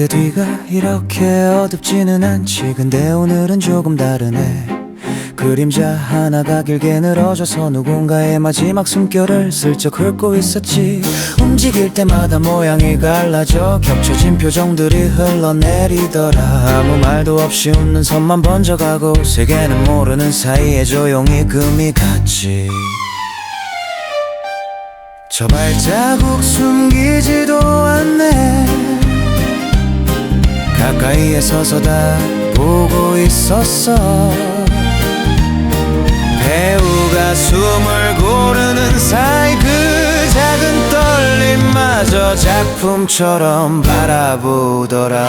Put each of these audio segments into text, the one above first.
그대 뒤가 이렇게 어둡지는 않지. 근데 오늘은 조금 다르네. 그림자 하나가 길게 늘어져서 누군가의 마지막 숨결을 슬쩍 훑고 있었지. 움직일 때마다 모양이 갈라져 겹쳐진 표정들이 흘러내리더라. 아무 말도 없이 웃는 선만 번져가고 세계는 모르는 사이에 조용히 금이 갔지. 저 발자국 숨기지도 않네 가까이에 서서 다 보고 있었어. 배우가 숨을 고르는 사이 그 작은 떨림마저 작품처럼 바라보더라.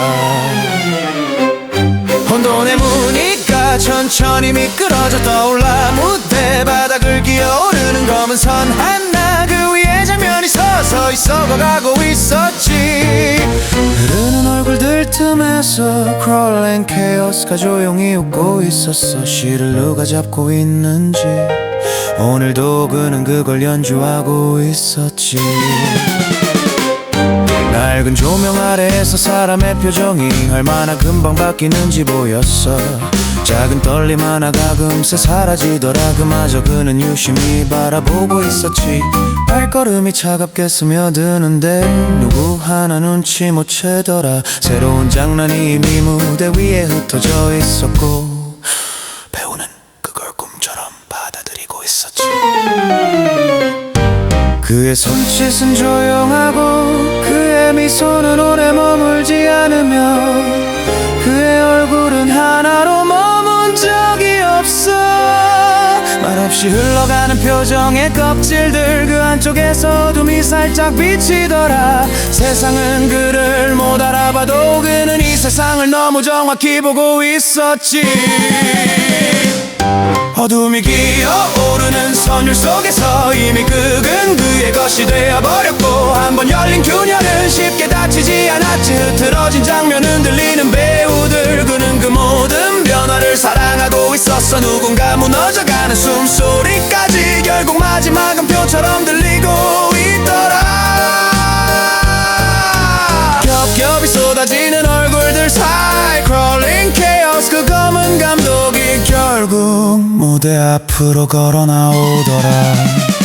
혼돈의 무늬가 천천히 미끄러져 떠올라 무대 바닥을 기어오르는 검은 선 하나 그 위에 장면이 서서히 썩어가고 crawling chaos가 조용히 웃고 있었어. 시를 누가 잡고 있는지. 오늘도 그는 그걸 연주하고 있었지 낡은 조명 아래에서 사람의 표정이 얼마나 금방 바뀌는지 보였어. 작은 떨림 하나가 금세 사라지더라 그마저 그는 유심히 바라보고 있었지. 발걸음이 차갑게 스며드는데 누구 하나 눈치 못 채더라. 새로운 장난이 이미 무대 위에 흩어져 있었고 배우는 그걸 꿈처럼 받아들이고 있었지. 그의 손짓은 조용하고 미소는 오래 머물지 않으며 그의 얼굴은 하나로 머문 적이 없어. 말없이 흘러가는 표정의 껍질들 그 안쪽에서 어둠이 살짝 비치더라. 세상은 그를 못 알아봐도 그는 이 세상을 너무 정확히 보고 있었지. 어둠이 기어오르는 선율 속에서 이미 극은 그의 것이 되어버렸고 한번 열린 균열 장면은 들리는 배우들 그는 그 모든 변화를 사랑하고 있었어. 누군가 무너져가는 숨소리까지 결국 마지막은 표처럼 들리고 있더라. 겹겹이 쏟아지는 얼굴들 사이 crawling chaos 그 검은 감독이 결국 무대 앞으로 걸어 나오더라